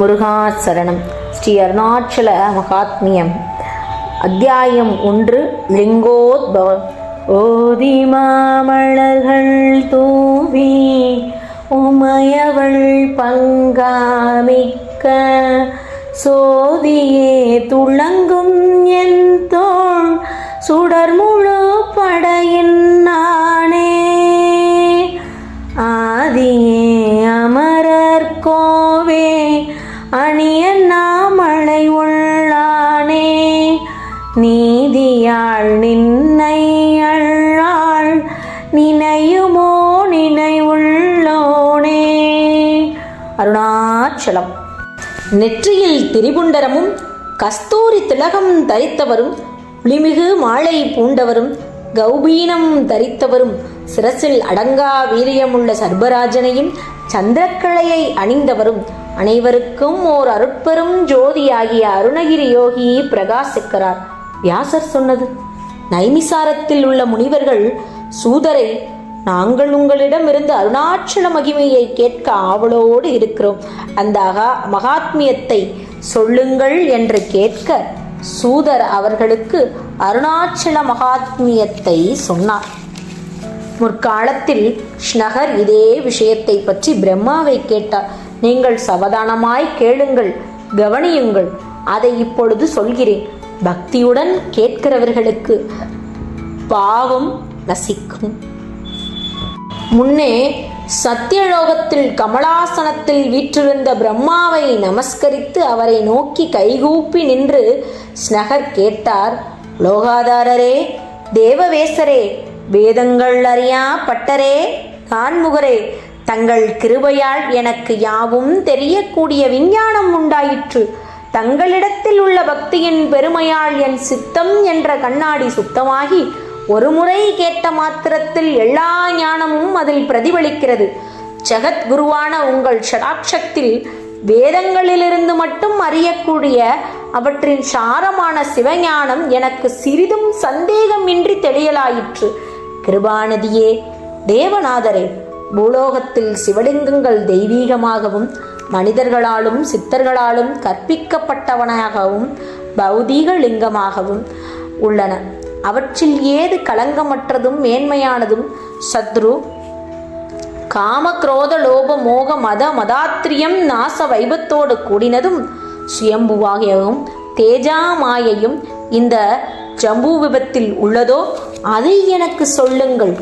முருகாசரணம். ஸ்ரீ அருணாச்சல மகாத்மியம். அத்தியாயம் ஒன்று லிங்கோத்பவம் ஓதி மாமலர்கள் தூவி உமையவள் பங்காமிக்க. சோதியே துளங்கும் என் தோள் சுடர் முழு படையின் நானே. ஆதியே அமரர் கோவே அணிய நாமளை உள்ளானே நீதியாள் நின்னை அள்ளாள் நினையுமோ நினைவுள்ளோனே? அருணாச்சலம். நெற்றியில் திரிபுண்டரமும் கஸ்தூரி திலகம் தரித்தவரும் புலிமிகு மாலை பூண்டவரும் கௌபீனம் தரித்தவரும் சிரசில் அடங்கா வீரியமுள்ள சர்பராஜனையும் சந்திரக்கலையை அணிந்தவரும் அனைவருக்கும் ஓர் அருட்பெரும் ஜோதியாகிய அருணகிரி யோகி பிரகாசிக்கிறார். வியாசர் சொன்னது நைமிசாரத்தில் உள்ள முனிவர்கள் சூதரை நாங்கள் உங்களிடமிருந்து அருணாச்சல மகிமையை கேட்க ஆவலோடு இருக்கிறோம். அந்த அகா மகாத்மியத்தை சொல்லுங்கள் என்று கேட்க சூதர் அவர்களுக்கு அருணாச்சல மகாத்மியத்தை சொன்னார். முற்காலத்தில் ஸ்னகர் இதே விஷயத்தை பற்றி பிரம்மாவை கேட்டார். நீங்கள் சவதானமாய் கேளுங்கள் கவனியுங்கள். அதை இப்பொழுது சொல்கிறேன். பக்தியுடன் கேட்கிறவர்களுக்கு பாவம் நசிக்கும். முன்னே சத்தியலோகத்தில் கமலாசனத்தில் வீற்றிருந்த பிரம்மாவை நமஸ்கரித்து அவரை நோக்கி கைகூப்பி நின்று ஸ்னகர் கேட்டார் லோகாதாரரே தேவவேசரே வேதங்கள் அறியா பட்டரே கான்முகரே தங்கள் கிருபையால் எனக்கு யாவும் தெரியக்கூடிய விஞ்ஞானம் உண்டாயிற்று. தங்களிடத்தில் உள்ள பக்தியின் பெருமையால் என் சித்தம் என்ற கண்ணாடி சுத்தமாகி ஒரு முறை கேட்ட மாத்திரத்தில் எல்லா ஞானமும் அதில் பிரதிபலிக்கிறது. ஜெகத்குருவான உங்கள் ஷடாட்சத்தில் வேதங்களிலிருந்து மட்டும் அறியக்கூடிய அவற்றின் சாரமான சிவஞானம் எனக்கு சிறிதும் சந்தேகமின்றி தெளியலாயிற்று. கிருபாநதியே தேவநாதரே பூலோகத்தில் சிவலிங்கங்கள் தெய்வீகமாகவும் மனிதர்களாலும் சித்தர்களாலும் கற்பிக்கப்பட்டவனாகவும் பௌதீக லிங்கமாகவும் உள்ளன. அவற்றில் ஏது களங்கமற்றதும் மேன்மையானதும்? சத்ரு காம குரோத லோப மோக மத மதாத்திரியம் நாச வைபத்தோடு கூடினதும் சுயம்புவாகவும் தேஜாமாயையும் இந்த ஜம்பு விபத்தில் உள்ளதோ அதை எனக்கு சொல்லுங்கள்.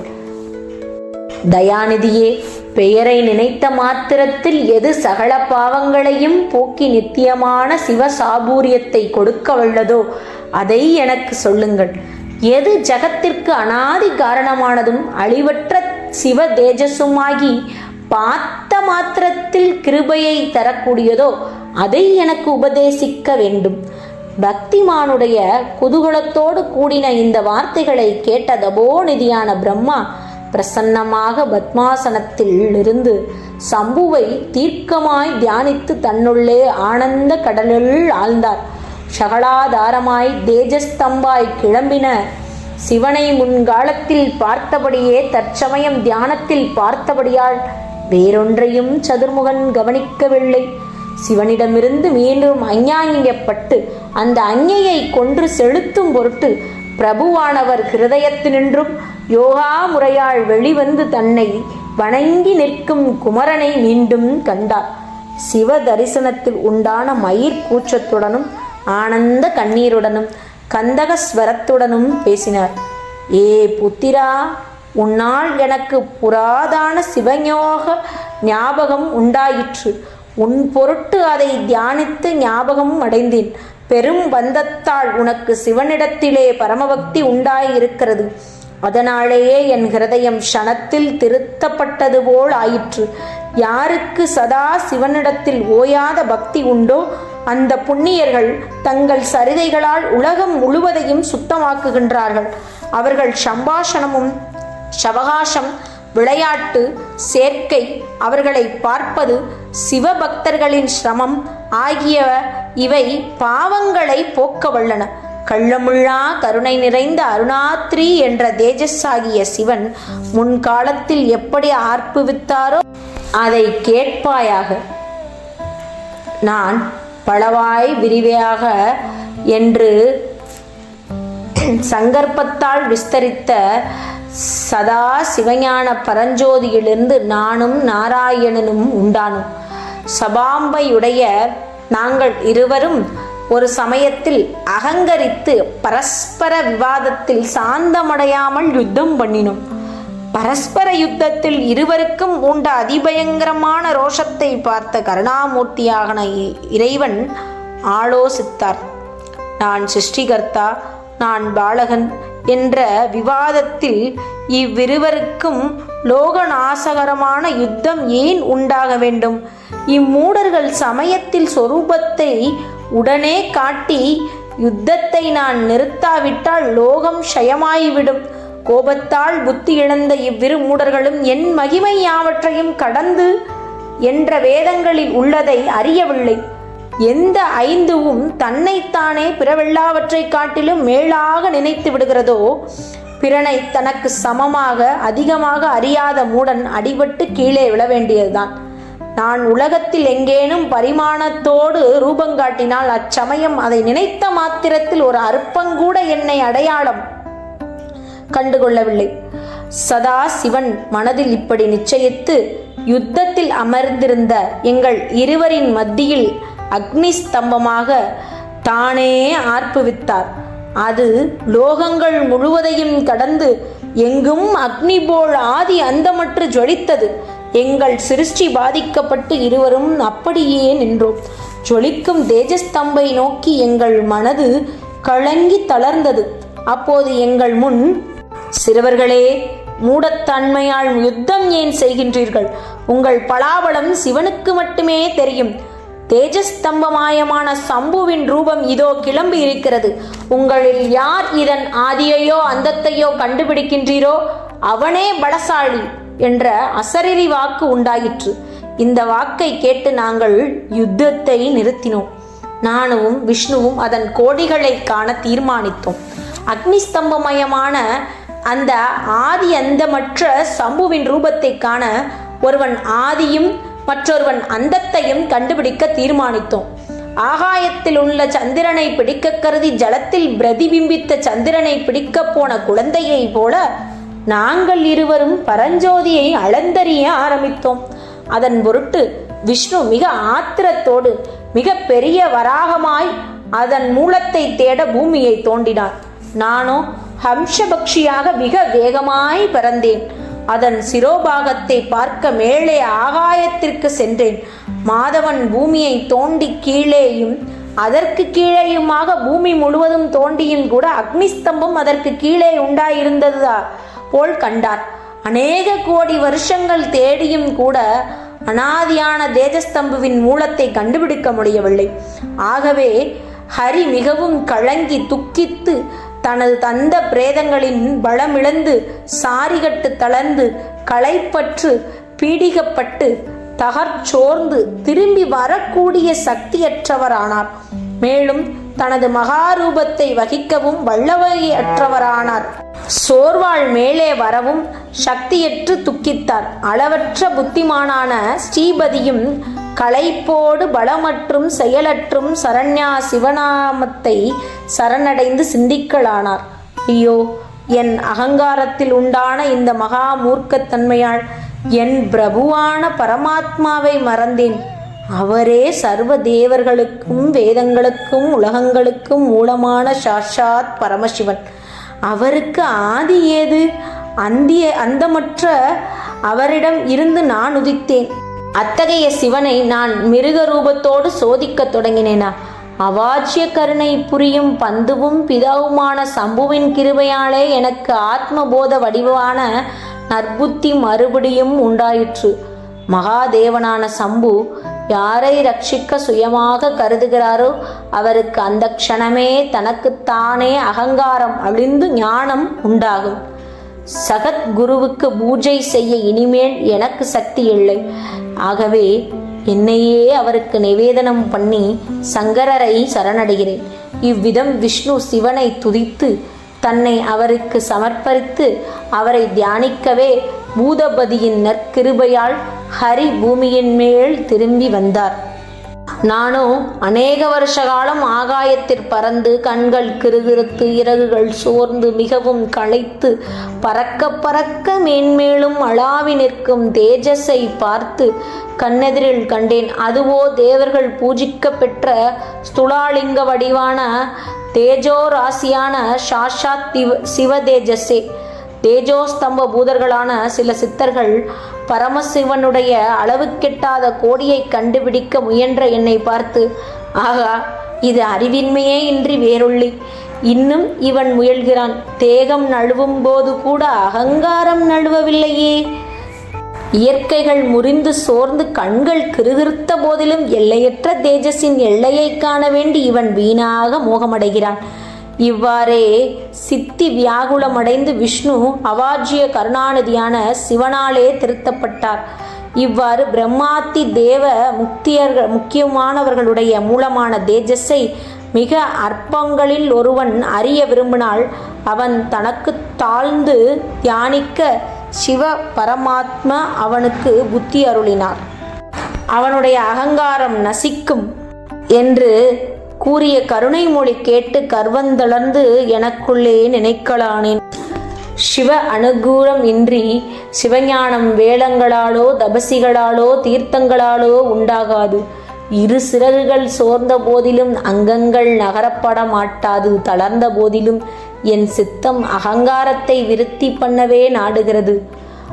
தயாநிதியே பெயரை நினைத்த மாத்திரத்தில் எது சகல பாவங்களையும் போக்கி நித்தியமான சிவ சாபூரியத்தை கொடுக்க வல்லதோ அதை எனக்கு சொல்லுங்கள். எது ஜகத்திற்கு அனாதி காரணமானதும் அழிவற்ற சிவ தேஜசுமாகி பார்த்த மாத்திரத்தில் கிருபையை தரக்கூடியதோ அதை எனக்கு உபதேசிக்க வேண்டும். பக்திமானுடைய குதூகலத்தோடு கூடின இந்த வார்த்தைகளை கேட்ட தபோநிதியான பிரம்மா பிரசன்னமாக பத்மாசனத்தில் இருந்து சம்புவை தீர்க்கமாய் தியானித்து தன்னுள்ளே ஆனந்த கடலில் ஆழ்ந்தார். சகலாதாரமாய் தேஜஸ்தம்பாய் கிளம்பின சிவனை முன்காலத்தில் பார்த்தபடியே தற்சமயம் தியானத்தில் பார்த்தபடியால் வேறொன்றையும் சதுர்முகன் கவனிக்கவில்லை. சிவனிடமிருந்து மீண்டும் அஞ்ஞாங்கியப்பட்டு அந்த அஞ்ஞையை கொன்று செலுத்தும் பொருட்டு பிரபுவானவர் ஹிருதயத்தினின்றும் யோகா முறையால் வெளிவந்து தன்னை வணங்கி நிற்கும் குமரனை மீண்டும் கண்டார். சிவ தரிசனத்தில் உண்டான மயிர் கூச்சத்துடனும் ஆனந்த கண்ணீருடனும் கந்தக ஸ்வரத்துடனும் பேசினார். ஏ புத்திரா உன்னால் எனக்கு புராதான சிவஞோக ஞாபகம் உண்டாயிற்று. உன் பொருட்டு அதை தியானித்து ஞாபகம் அடைந்தேன். பெரும் பந்தத்தால் உனக்கு சிவனிடத்திலே பரமபக்தி உண்டாயிருக்கிறது. அதனாலேயே என் ஹிருதயம் க்ஷணத்தில் திருத்தப்பட்டது போல் ஆயிற்று. யாருக்கு சதா சிவனிடத்தில் ஓயாத பக்தி உண்டோ அந்த புண்ணியர்கள் தங்கள் சரிதைகளால் உலகம் முழுவதையும் சுத்தமாக்குகின்றார்கள். அவர்கள் சம்பாஷணமும் சவகாசம் விளையாட்டு சேர்க்கை அவர்களை பார்ப்பது சிவபக்தர்களின் சிரமம் ஆகிய இவை பாவங்களை போக்க வல்லன. கள்ளமுள்ளா கருணை நிறைந்த அருணாத்ரி என்ற தேஜஸாகிய சிவன் முன்காலத்தில் எப்படி ஆர்ப்புவித்தாரோ அதை கேட்பாயாக. நான் பலவாய் விரிவையாக என்று சங்கற்பத்தால் விஸ்தரித்த சதா சிவஞான பரஞ்சோதியிலிருந்து நானும் நாராயணனும் உண்டானோம். சபாம்பையுடைய நாங்கள் இருவரும் ஒரு சமயத்தில் அகங்கரித்து பரஸ்பர விவாதத்தில் சாந்தமடையாமல் யுத்தம் பண்ணினோம். பரஸ்பர யுத்தத்தில் இருவருக்கும் உண்ட அதிபயங்கரமான ரோஷத்தை பார்த்த கருணாமூர்த்தியாகன இ- இறைவன் ஆலோசித்தார். நான் சிருஷ்டிகர்த்தா நான் பாலகன் என்ற விவாதத்தில் இவ்விருவருக்கும் லோகநாசகரமான யுத்தம் ஏன் உண்டாக வேண்டும்? இம்மூடர்கள் சமயத்தில் சொரூபத்தை உடனே காட்டி யுத்தத்தை நான் நிறுத்தாவிட்டால் லோகம் க்ஷயமாய்விடும். கோபத்தால் புத்தி இழந்த இவ்விரு மூடர்களும் என் மகிமை யாவற்றையும் கடந்து என்ற வேதங்களில் உள்ளதை அறியவில்லை. எந்த ஐந்துவும் தன்னைத்தானே பிறவெல்லாவற்றைக் காட்டிலும் மேலாக நினைத்து விடுகிறதோ பிறனை தனக்கு சமமாக அதிகமாக அறியாத மூடன் அடிபட்டு கீழே விழ வேண்டியதுதான். நான் உலகத்தில் எங்கேனும் பரிமாணத்தோடு ரூபங்காட்டினால் அச்சமயம் அதை நினைத்த மாத்திரத்தில் ஒரு அற்பங்கூட என்னை அடையாளம் கண்டுகொள்ளவில்லை. சதா சிவன் மனதில் இப்படி நிச்சயித்து யுத்தத்தில் அமர்ந்திருந்த எங்கள் இருவரின் மத்தியில் அக்னி ஸ்தம்பமாக தானே ஆர்ப்புவித்தார். அது லோகங்கள் முழுவதையும் கடந்து எங்கும் அக்னி போல் ஆதி அந்தமற்று ஜொலித்தது. எங்கள் சிருஷ்டி பாதிக்கப்பட்டு இருவரும் அப்படியே நின்றோம். ஜொலிக்கும் தேஜஸ்தம்பை நோக்கி எங்கள் மனது கலங்கி தளர்ந்தது. அப்போது எங்கள் முன் சிறுவர்களே மூடத்தன்மையால் யுத்தம் ஏன் செய்கின்றீர்கள்? உங்கள் பலாபலம் சிவனுக்கு மட்டுமே தெரியும். தேஜஸ்தம்பமாயமான சம்புவின் ரூபம் இதோ கிளம்பி இருக்கிறது. உங்களில் யார் இதன் ஆதியையோ அந்தத்தையோ கண்டுபிடிக்கின்றீரோ அவனே பலசாலி. என்ற அசரீரி வாக்கு உண்டாயிற்று. இந்த வாக்கை கேட்டு நாங்கள் யுத்தத்தை நிறுத்தினோம். நானும் விஷ்ணுவும் அதன் கோடிகளை காண தீர்மானித்தோம். அக்னிஸ்தம்பமயமான அந்த ஆதி அந்தமற்ற சம்புவின் ரூபத்தை காண ஒருவன் ஆதியும் மற்றொருவன் அந்தத்தையும் கண்டுபிடிக்க தீர்மானித்தோம். ஆகாயத்தில் உள்ள சந்திரனை பிடிக்க கருதி ஜலத்தில் பிரதிபிம்பித்த சந்திரனை பிடிக்கப் போன குழந்தையைப் போல நாங்கள் இருவரும் பரஞ்சோதியை அளந்தறிய ஆரம்பித்தோம். அதன் பொருட்டு விஷ்ணு மிக ஆத்திரத்தோடு மிக பெரிய வராகமாய் அதன் மூலத்தை தேட பூமியை தோண்டினார். நானோ ஹம்சபக்ஷியாக மிக வேகமாய் பறந்தேன். அதன் சிரோபாகத்தை பார்க்க மேலே ஆகாயத்திற்கு சென்றேன். மாதவன் பூமியை தோண்டி கீழேயும் அதற்கு கீழேயுமாக பூமி முழுவதும் தோண்டியும் கூட அக்னிஸ்தம்பம் அதற்கு கீழே உண்டாயிருந்ததுதான். போல் கண்டார். அநேக கோடி வருஷங்கள் தேடியும் கூட அனாதியான தேஜஸ்தம்புவின் மூலத்தை கண்டுபிடிக்க முடியவில்லை. ஆகவே ஹரி மிகவும் கலங்கி துக்கித்து தனது தந்த பிரேதங்களின் பலமிழந்து சாரிகட்டு தளர்ந்து களைப்பற்று பீடிக்கப்பட்டு தகர்ச்சோர்ந்து திரும்பி வரக்கூடிய சக்தியற்றவரானார். மேலும் தனது மகாரூபத்தை வகிக்கவும் வல்லவகையற்றவரானார் சோர்வாள் மேலே வரவும் சக்தியற்று துக்கித்தார். அளவற்ற புத்திமானான ஸ்ரீபதியும் களைப்போடு பலமற்றும் செயலற்றும் சரண்யா சிவநாமத்தை சரணடைந்து சிந்திக்கலானார். ஐயோ என் அகங்காரத்தில் உண்டான இந்த மகா மூர்க்கத்தன்மையால் என் பிரபுவான பரமாத்மாவை மறந்தேன். அவரே சர்வ தேவர்களுக்கும் வேதங்களுக்கும் உலகங்களுக்கும் மூலமான சாஷாத் பரமசிவன். அவருக்கு ஆதி ஏது? அந்திய அந்தமற்ற அவரிடம் இருந்து நான் உதித்தேன். அத்தகைய சிவனை நான் மிருக ரூபத்தோடு சோதிக்கத் தொடங்கினேனா? அவாச்சிய கருணை புரியும் பந்துவும் பிதாவுமான சம்புவின் கிருபையாலே எனக்கு ஆத்மபோத வடிவான நற்புத்தி மறுபடியும் உண்டாயிற்று. மகாதேவனான சம்பு யாரை ரட்சிக்க சுயமாக கருதுகிறாரோ அவருக்கு அந்த க்ஷணமே தனக்குத்தானே அகங்காரம் அழிந்து ஞானம் உண்டாகும். சகத்குருவுக்கு பூஜை செய்ய இனிமேல் எனக்கு சக்தி இல்லை. ஆகவே என்னையே அவருக்கு நிவேதனம் பண்ணி சங்கரரை சரணடைகிறேன். இவ்விதம் விஷ்ணு சிவனை துதித்து தன்னை அவருக்கு சமர்ப்பரித்து அவரை தியானிக்கவே பூதபதியின் நற்கிருபையால் ஹரி பூமியின் மேல் திரும்பி வந்தார். நானும் அநேக வருஷ காலம் ஆகாயத்தில் பறந்து கண்கள் கிருகிருத்து இறகுகள் சோர்ந்து மிகவும் களைத்து பறக்க பறக்க மேன்மேலும் அளாவி நிற்கும் தேஜஸை பார்த்து கண்ணெதிரில் கண்டேன். அதுவோ தேவர்கள் பூஜிக்க பெற்ற ஸ்துலாலிங்க வடிவான தேஜோ ராசியான சாஷாத் திவ சிவ தேஜஸே. தேஜோஸ்தம்ப பூதர்களான சில சித்தர்கள் பரமசிவனுடைய அளவு கெட்டாத கோடியை கண்டுபிடிக்க முயன்ற என்னை பார்த்து ஆகா இது அறிவின்மையே இன்றி வேறொள்ளி இன்னும் இவன் முயல்கிறான். தேகம் நழுவும் போது கூட அகங்காரம் நழுவவில்லையே. இயற்கைகள் முறிந்து சோர்ந்து கண்கள் கிறுகிறுத்த போதிலும் எல்லையற்ற தேஜஸின் எல்லையை காண வேண்டி இவன் வீணாக மோகமடைகிறான். இவ்வாறே சித்தி வியாகுலமடைந்து விஷ்ணு அவாஜ்ய கருணாநிதியான சிவனாலே திருத்தப்பட்டார். இவ்வாறு பிரம்மாத்தி தேவ முக்தியர்கள் முக்கியமானவர்களுடைய மூலமான தேஜஸை மிக அற்பங்களில் ஒருவன் அறிய விரும்பினால் அவன் தனக்கு தாழ்ந்து தியானிக்க சிவ பரமாத்மா அவனுக்கு புத்தி அருளினார். அவனுடைய அகங்காரம் நசிக்கும் என்று கூறிய கருணை மொழி கேட்டு கர்வந்தளர்ந்து எனக்குள்ளே நினைக்கலானேன். சிவ அனுகூலம் இன்றி சிவஞானம் வேளங்களாலோ தபசிகளாலோ தீர்த்தங்களாலோ உண்டாகாது. இரு சிறகுகள் சோர்ந்த போதிலும் அங்கங்கள் நகரப்பட மாட்டாது. தளர்ந்த போதிலும் என் சித்தம் அகங்காரத்தை விருத்தி பண்ணவே நாடுகிறது.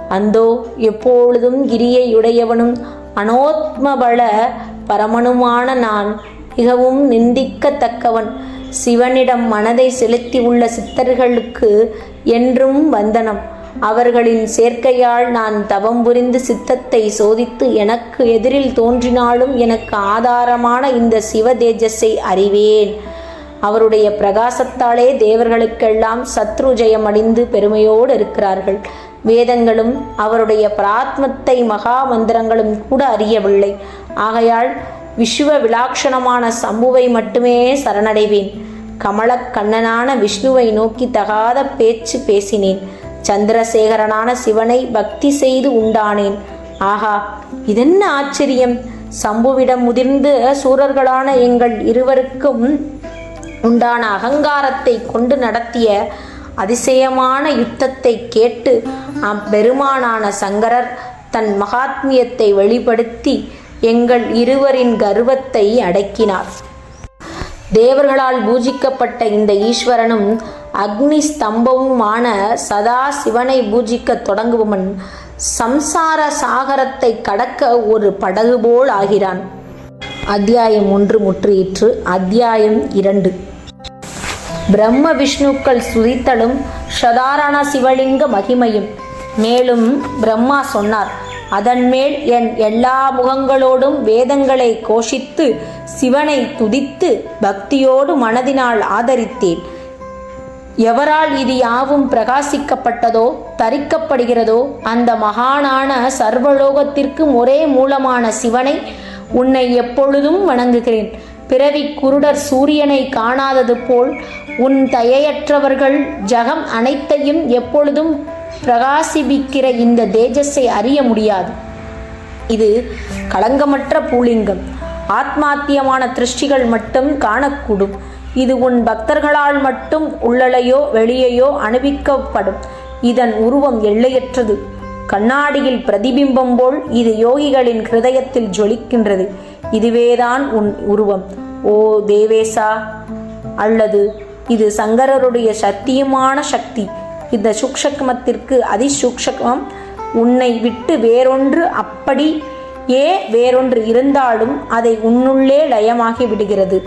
அந்தோ எப்பொழுதும் கிரியையுடையவனும் அனோத்மபல பரமனுமான நான் மிகவும் நிந்திக்கத்தக்கவன். சிவனிடம் மனதை செலுத்தி உள்ள சித்தர்களுக்கு என்றும் வந்தனம். அவர்களின் சேர்க்கையால் நான் தவம் புரிந்து சித்தத்தை சோதித்து எனக்கு எதிரில் தோன்றினாலும் எனக்கு ஆதாரமான இந்த சிவ தேஜஸை அறிவேன். அவருடைய பிரகாசத்தாலே தேவர்களுக்கெல்லாம் சத்ரு ஜெயமடைந்து பெருமையோடு இருக்கிறார்கள். வேதங்களும் அவருடைய பிராத்மத்தை மகா மந்திரங்களும் கூட அறியவில்லை. ஆகையால் விஸ்வ விலாட்சணமான சம்புவை மட்டுமே சரணடைவேன். கமலக்கண்ணனான விஷ்ணுவை நோக்கி தகாத பேச்சு பேசினேன். சந்திரசேகரனான சிவனை பக்தி செய்து உண்டானேன். ஆஹா இதென்ன ஆச்சரியம்! சம்புவிடம் முதிர்ந்து சூரர்களான எங்கள் இருவருக்கும் உண்டான அகங்காரத்தை கொண்டு நடத்திய அதிசயமான யுத்தத்தை கேட்டு அப்பெருமானான சங்கரர் தன் மகாத்மியத்தை வெளிப்படுத்தி எங்கள் இருவரின் கர்வத்தை அடக்கினார். தேவர்களால் பூஜிக்கப்பட்ட இந்த ஈஸ்வரனும் அக்னி ஸ்தம்பமுமான சதா சிவனை பூஜிக்க தொடங்குபவன் சம்சார சாகரத்தை கடக்க ஒரு படகு போல் ஆகிறான். அத்தியாயம் ஒன்று முற்றியிற்று அத்தியாயம் இரண்டு. பிரம்ம விஷ்ணுக்கள் சுதித்தலும் சதாரண சிவலிங்க மகிமையும். மேலும் பிரம்மா சொன்னார் அதன்மேல் என் எல்லா முகங்களோடும் வேதங்களை கோஷித்து சிவனை துதித்து பக்தியோடு மனதினால் ஆதரித்தேன். எவரால் இது யாவும் பிரகாசிக்கப்பட்டதோ தரிக்கப்படுகிறதோ அந்த மகானான சர்வலோகத்திற்கும் ஒரே மூலமான சிவனை உன்னை எப்பொழுதும் வணங்குகிறேன். பிறவி குருடர் சூரியனை காணாதது போல் உன் தயையற்றவர்கள் ஜகம் அனைத்தையும் எப்பொழுதும் பிரகாசிபிக்கிற இந்த தேஜஸை அறிய முடியாது. இது களங்கமற்ற பூலிங்கம். ஆத்மாத்தியமான திருஷ்டிகள் மட்டும் காணக்கூடும். இது உன் பக்தர்களால் மட்டும் உள்ளலையோ வெளியையோ அணுவிக்கப்படும் இதன் உருவம் எல்லையற்றது. கண்ணாடியில் பிரதிபிம்பம் போல் இது யோகிகளின் ஹிருதயத்தில் ஜொலிக்கின்றது. இதுவேதான் உன் உருவம். ஓ தேவேசா! அல்லது இது சங்கரருடைய சத்தியமான சக்தி. இந்த சூக்ஷகமத்திற்கு அதிசூக்ஷக்மம் உன்னை விட்டு வேறொன்று அப்படி ஏ வேறொன்று இருந்தாலும் அதை உன்னுள்ளே லயமாகி விடுகிறது.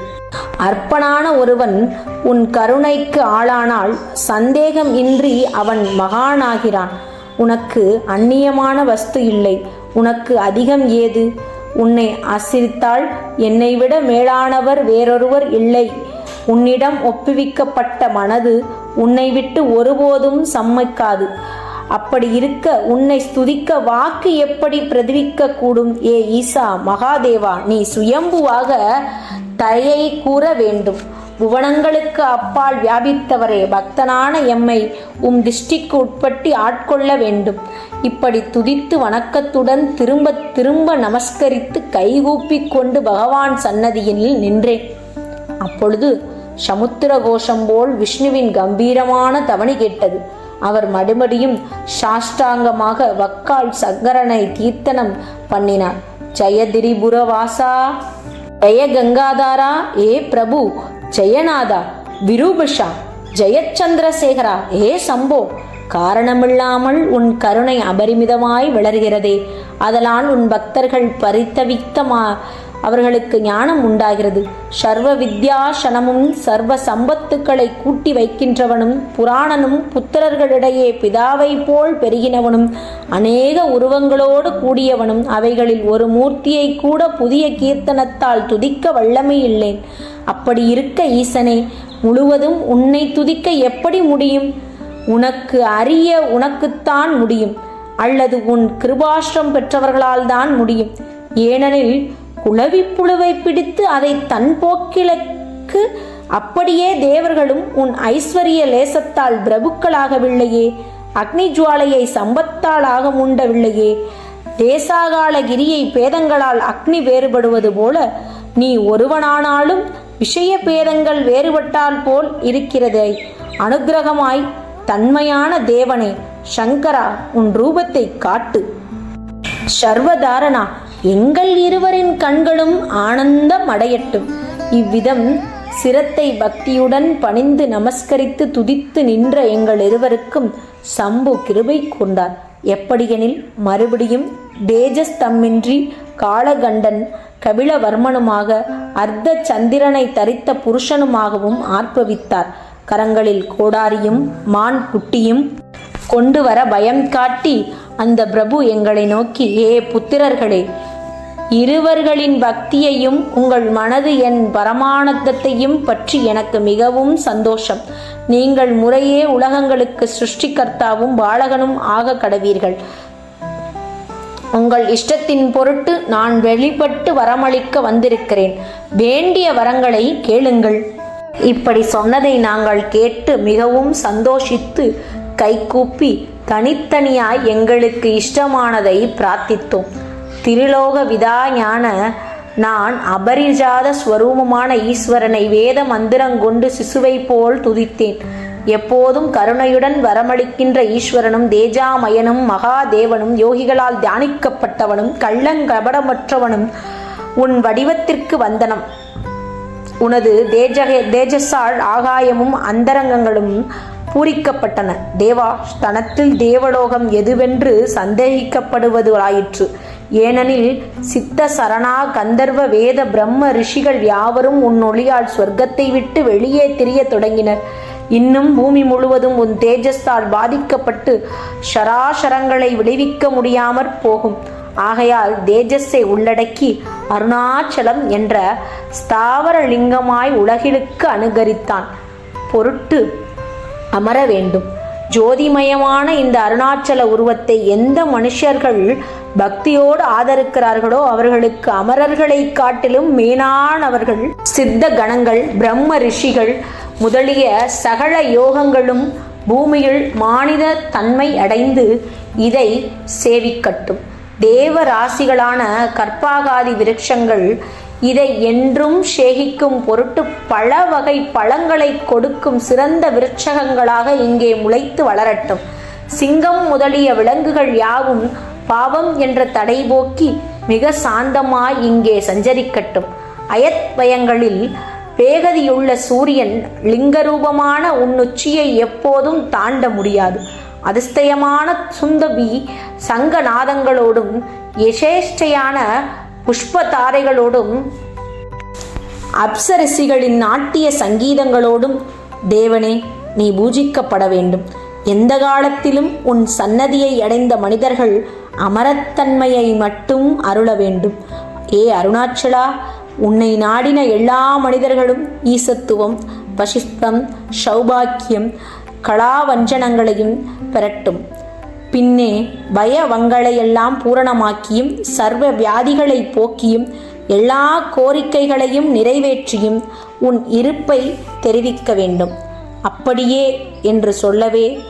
அற்பனான ஒருவன் உன் கருணைக்கு ஆளானால் சந்தேகம் இன்றி அவன் மகானாகிறான். உனக்கு அந்நியமான வஸ்து இல்லை. உனக்கு அதிகம் ஏது? உன்னை ஆசிரித்தால் என்னை விட மேலானவர் வேறொருவர் இல்லை. உன்னிடம் ஒப்புவிக்கப்பட்ட மனது உன்னை விட்டு ஒருபோதும் சம்மைக்காது அப்படி இருக்க உன்னை ஸ்துதிக்க வாக்கு எப்படி பிரதிவிக்க கூடும் ஏ ஈசா மகாதேவா நீ சுயம்புவாக தயை கூற வேண்டும். புவனங்களுக்கு அப்பால் வியாபித்தவரே பக்தனான எம்மை உம் திருஷ்டிக்கு உட்பட்டு ஆட்கொள்ள வேண்டும். இப்படி துதித்து வணக்கத்துடன் திரும்ப திரும்ப நமஸ்கரித்து கைகூப்பிக் கொண்டு பகவான் சன்னதியில் நின்றேன். அப்பொழுது சமுத்திர கோஷம் போல் விஷ்ணுவின் கம்பீரமான தவணி கேட்டது. அவர் மறுபடியும் சாஷ்டாங்கமாக வக்கால் சங்கரனை கீர்த்தனம் பண்ணினார். ஜெயதிரிபுர வாசா ஜெய கங்காதாரா ஏ பிரபு ஜெயநாதா விரூபஷா ஜெயச்சந்திரசேகரா ஏ சம்போ காரணமில்லாமல் உன் கருணை அபரிமிதமாய் வளர்கிறதே. அதனால் உன் பக்தர்கள் பரித்தவித்தமா அவர்களுக்கு ஞானம் உண்டாகிறது. சர்வ வித்யாசனமும் சர்வ சம்பத்துக்களை கூட்டி வைக்கின்றவனும் புராணனும் புத்திரர்களிடையே பிதாவை போல் பெருகினவனும் அநேக உருவங்களோடு கூடியவனும் அவைகளில் ஒரு மூர்த்தியை கூட புதிய கீர்த்தனத்தால் துதிக்க வல்லமை இல்லேன் அப்படி இருக்க ஈசனே முழுவதும் உன்னை துதிக்க எப்படி முடியும்? உனக்கு அறிய உனக்குத்தான் முடியும். அல்லது உன் கிருபாஷ்டம் பெற்றவர்களால் தான் முடியும். ஏனெனில் குளவி புழுவை பிடித்து அதை தன் போக்கிலுக்கு அப்படியே தேவர்களும் உன் ஐஸ்வர்ய லேசத்தால் பிரபுக்களாகவில்லையே அக்னி ஜுவாலையை சம்பத்தால் ஆக உண்டவில்லையே தேசாகால கிரியை பேதங்களால் அக்னி வேறுபடுவது போல நீ ஒருவனானாலும் விஷய பேதங்கள் வேறுபட்டால் போல் இருக்கிறதே. அனுக்கிரகமாய் தன்மையான தேவனே சங்கரா உன் ரூபத்தை காட்டு. சர்வதாரணா எங்கள் இருவரின் கண்களும் ஆனந்தம் அடையட்டும் இவ்விதம் சிரத்தை பக்தியுடன் பணிந்து நமஸ்கரித்து துதித்து நின்ற எங்கள் இருவருக்கும் சம்பு கிருபை கொண்டார் எப்படியெனில் மறுபடியும் தேஜஸ் தம்மின்றி காளகண்டன் கபிலவர்மனுமாக அர்த்த சந்திரனை தரித்த புருஷனுமாகவும் ஆர்ப்பவித்தார். கரங்களில் கோடாரியும் மான் குட்டியும் கொண்டு வர பயம் காட்டி அந்த பிரபு எங்களை நோக்கி ஏ புத்திரர்களே இருவர்களின் பக்தியையும் உங்கள் மனது என் பரமானந்தத்தையும் பற்றி எனக்கு மிகவும் சந்தோஷம். நீங்கள் முறையே உலகங்களுக்கு சிருஷ்டிகர்த்தாவும் பாலகனும் ஆக கடவீர்கள். உங்கள் இஷ்டத்தின் பொருட்டு நான் வெளிப்பட்டு வரமளிக்க வந்திருக்கிறேன். வேண்டிய வரங்களை கேளுங்கள். இப்படி சொன்னதை நாங்கள் கேட்டு மிகவும் சந்தோஷித்து கைகூப்பி தனித்தனியாய் எங்களுக்கு இஷ்டமானதை பிரார்த்தித்தோம். திருலோக விதாஞான நான் அபரிஜாத ஸ்வரூபமான ஈஸ்வரனை வேத மந்திரங்கொண்டு சிசுவை போல் துதித்தேன். எப்போதும் கருணையுடன் வரமளிக்கின்ற ஈஸ்வரனும் தேஜாமயனும் மகாதேவனும் யோகிகளால் தியானிக்கப்பட்டவனும் கள்ளங்கபடமற்றவனும் உன் வடிவத்திற்கு வந்தனம். உனது தேஜக தேஜஸால் ஆகாயமும் அந்தரங்கங்களும் பூரிக்கப்பட்டன. தேவா ஸ்தனத்தில் தேவலோகம் எதுவென்று சந்தேகிக்கப்படுவதாயிற்று ஏனெனில் சித்த சரணா கந்தர்வ வேத பிரம்ம ரிஷிகள் யாவரும் உன் ஒளியால் சொர்க்கத்தை விட்டு வெளியே திரிய தொடங்கினர். இன்னும் பூமி முழுவதும் உன் தேஜஸ்தால் பாதிக்கப்பட்டு ஷராஷரங்களை விளைவிக்க முடியாமற் போகும். ஆகையால் தேஜஸை உள்ளடக்கி அருணாச்சலம் என்ற ஸ்தாவர லிங்கமாய் உலகிலுக்கு அனுகரித்தான். பொருட்டு அமர வேண்டும். ஜோதிமயமான இந்த அருணாச்சல உருவத்தை எந்த மனுஷர்கள் பக்தியோடு ஆதரிக்கிறார்களோ அவர்களுக்கு அமரர்களை காட்டிலும் மேனானவர்கள் சித்த கணங்கள் பிரம்ம ரிஷிகள் முதலிய சகல யோகங்களும் பூமியில் மானிட தன்மை அடைந்து இதை சேவிக்கட்டும். தேவ ராசிகளான கற்பாகாதி விருட்சங்கள் இதை என்றும் சேகிக்கும் பொருட்டு பல வகை பழங்களை கொடுக்கும் சிறந்த விருட்சகங்களாக இங்கே முளைத்து வளரட்டும். சிங்கம் முதலிய விலங்குகள் யாவும் பாவம் என்ற தடை போக்கி மிக சாந்தமாய் இங்கே சஞ்சரிக்கட்டும். அயத்வயங்களில் வேகதியுள்ள சூரியன் லிங்கரூபமான உன்னுச்சியை எப்போதும் தாண்ட முடியாது. அதிஸ்தயமான சுந்தபி சங்கநாதங்களோடும் யசேஷ்டையான புஷ்ப தாரைகளோடும் அப்சரசிகளின் நாட்டிய சங்கீதங்களோடும் தேவனே நீ பூஜிக்கப்பட வேண்டும். எந்த காலத்திலும் உன் சன்னதியை அடைந்த மனிதர்கள் அமரத்தன்மையை மட்டும் அருள வேண்டும். ஏ அருணாச்சலா உன்னை நாடின எல்லா மனிதர்களும் ஈசத்துவம் வசிஷ்டம் சௌபாக்கியம் கலாவஞ்சனங்களையும் பெறட்டும். பின்னே பயவங்களையெல்லாம் பூரணமாக்கியும் சர்வ வியாதிகளை போக்கியும் எல்லா கோரிக்கைகளையும் நிறைவேற்றியும் உன் இருப்பை தெரிவிக்க வேண்டும். அப்படியே என்று சொல்லவே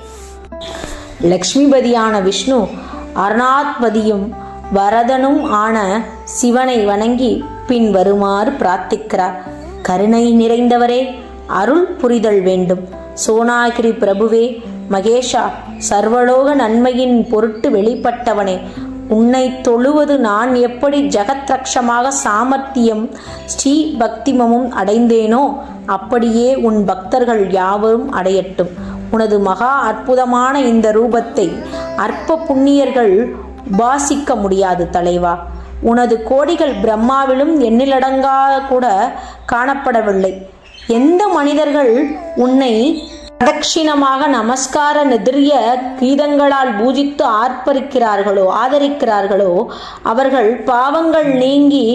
லக்ஷ்மிபதியான விஷ்ணு அருணாத்பதியும் வரதனும் ஆன சிவனை வணங்கி பின் வருமாறு பிரார்த்திக்கிறார். கருணை நிறைந்தவரே அருள் புரிதல் வேண்டும். சோனாகிரி பிரபுவே மகேஷா சர்வலோக நன்மையின் பொருட்டு வெளிப்பட்டவனே உன்னை தொழுவது நான் எப்படி ஜெகத்ரக்ஷமாக சாமர்த்தியம் ஸ்ரீ பக்திமமும் அடைந்தேனோ அப்படியே உன் பக்தர்கள் யாவரும் அடையட்டும். உனது மகா அற்புதமான இந்த ரூபத்தை அற்ப புண்ணியர்கள் உபாசிக்க முடியாது தலைவா. உனது கோடிகள் பிரம்மாவிலும் எண்ணிலடங்கா கூட காணப்படவில்லை. எந்த மனிதர்கள் உன்னை பிரதட்சிணமாக நமஸ்கார நெதிரிய கீதங்களால் பூஜித்து ஆர்ப்பரிக்கிறார்களோ ஆதரிக்கிறார்களோ அவர்கள் பாவங்கள் நீங்கி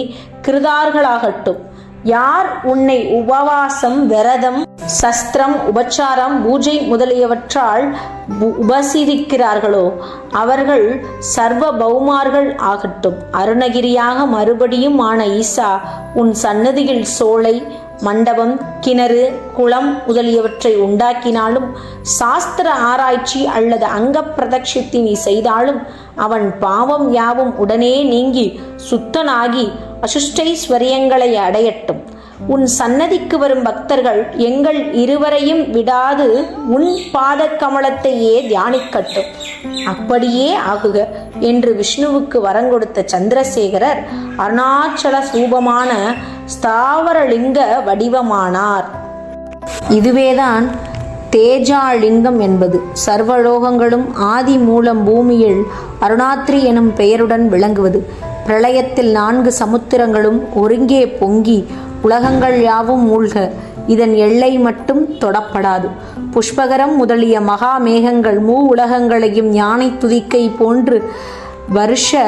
கிருதார்களாகட்டும். யார் உன்னை உபவாசம் விரதம் சஸ்திரம் உபச்சாரம் பூஜை முதலியவற்றால் உ- அவர்கள் சர்வ பௌமார்கள் ஆகட்டும். அருணகிரியாக மறுபடியும் ஆன ஈசா உன் சன்னதியில் சோலை மண்டபம் கிணறு குளம் முதலியவற்றை உண்டாக்கினாலும் சாஸ்திர ஆராய்ச்சி அல்லது அங்க பிரதட்சித்தினை செய்தாலும் அவன் பாவம் யாவும் உடனே நீங்கி சுத்தனாகி அசுஷ்டைஸ்வரியங்களை அடையட்டும். உன் சன்னதிக்கு வரும் பக்தர்கள் எங்கள் இருவரையும் விடாது உன் பாத கமலத்தையே தியானிக்கட்டும். அப்படியே ஆகுக என்று விஷ்ணுவுக்கு வரங்கொடுத்த சந்திரசேகரர் அருணாச்சல சூபமான ஸ்தாவரலிங்க வடிவமானார். இதுவேதான் தேஜாலிங்கம் என்பது. சர்வலோகங்களும் ஆதி மூலம் பூமியில் அருணாத்ரி எனும் பெயருடன் விளங்குவது. பிரளயத்தில் நான்கு சமுத்திரங்களும் ஒருங்கே பொங்கி உலகங்கள் யாவும் மூழ்க. இதன் எல்லை மட்டும் தொடப்படாது. புஷ்பகரம் முதலிய மகா மேகங்கள் மூ உலகங்களையும் யானை துதிக்கை போன்று வருஷ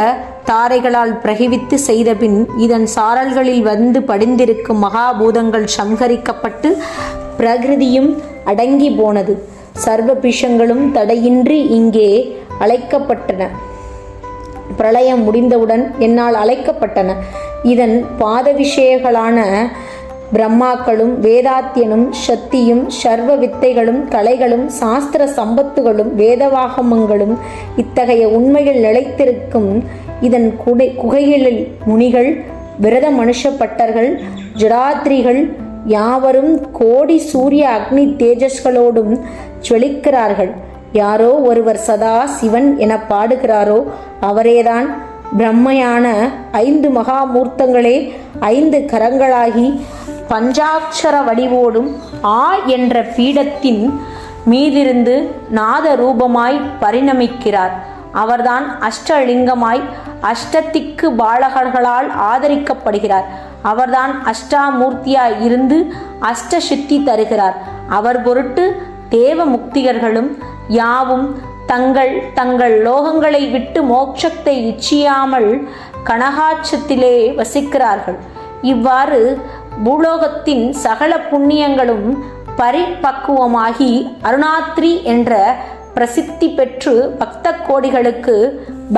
தாரைகளால் பிரகிவித்து செய்தபின் இதன் சாரல்களில் வந்து படிந்திருக்கும் மகாபூதங்கள் சங்கரிக்கப்பட்டு பிரகிருதியும் அடங்கி போனது. சர்வ பிஷங்களும் தடையின்றி இங்கே அழைக்கப்பட்டன. பிரளயம் முடிந்தவுடன் என்னால் அழைக்கப்பட்டன. இதன் பாத விஷயங்களான பிரம்மாக்களும் வேதாத்தியனும் சக்தியும் சர்வ வித்தைகளும் கலைகளும் சாஸ்திர சம்பத்துகளும் வேதவாகமங்களும் இத்தகைய உண்மையில் நிலைத்திருக்கும் இதன் குடை குகைகளில் முனிகள் விரத மனுஷப்பட்டர்கள் ஜடாத்ரிகள் யாவரும் கோடி சூரிய அக்னி தேஜஸ்களோடும் ஜொலிக்கிறார்கள். யாரோ ஒருவர் சதா சிவன் என பாடுகிறாரோ அவரேதான் பிரம்மையான ஐந்து மகாமூர்த்தங்களே ஐந்து கரங்களாகி பஞ்சாட்சர வடிவோடும் ஆ என்ற பீடத்தின் மீதிருந்து நாத ரூபமாய் பரிணமிக்கிறார். அவர்தான் அஷ்டலிங்கமாய் அஷ்டத்திக்கு பாலகர்களால் ஆதரிக்கப்படுகிறார். அவர்தான் அஷ்டாமூர்த்தியாய் இருந்து அஷ்ட சித்தி தருகிறார். அவர் பொருட்டு தேவ முக்திகர்களும் யாவும் தங்கள் தங்கள் லோகங்களை விட்டு மோட்சத்தை இச்சியாமல் கனகாட்சத்திலே வசிக்கிறார்கள். இவ்வாறு பூலோகத்தின் சகல புண்ணியங்களும் பரிபக்குவமாகி அருணாத்ரி என்ற பிரசித்தி பெற்று பக்த கோடிகளுக்கு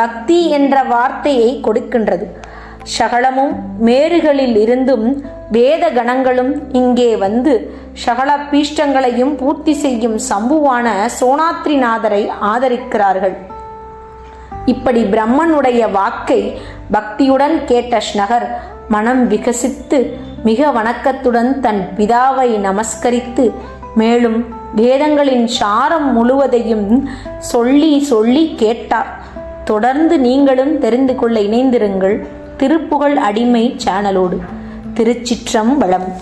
பக்தி என்ற வார்த்தையை கொடுக்கின்றது. சகலமும் மேறுகளில் இருந்தும் வேத கணங்களும் இங்கே வந்து சகல பீஷ்டங்களையும் பூர்த்தி செய்யும் சம்புவான சோனாத்ரிநாதரை ஆதரிக்கிறார்கள். இப்படி பிரம்மனுடைய வாக்கை பக்தியுடன் கேட்ட ஸ்னகர் மனம் விகசித்து மிக வணக்கத்துடன் தன் பிதாவை நமஸ்கரித்து மேலும் வேதங்களின் சாரம் முழுவதையும் சொல்லி சொல்லி கேட்டார். தொடர்ந்து நீங்களும் தெரிந்து கொள்ள இணைந்திருங்கள். திருப்புகழ் அடிமை சேனலோடு. திருச்சிற்றம்பலம்.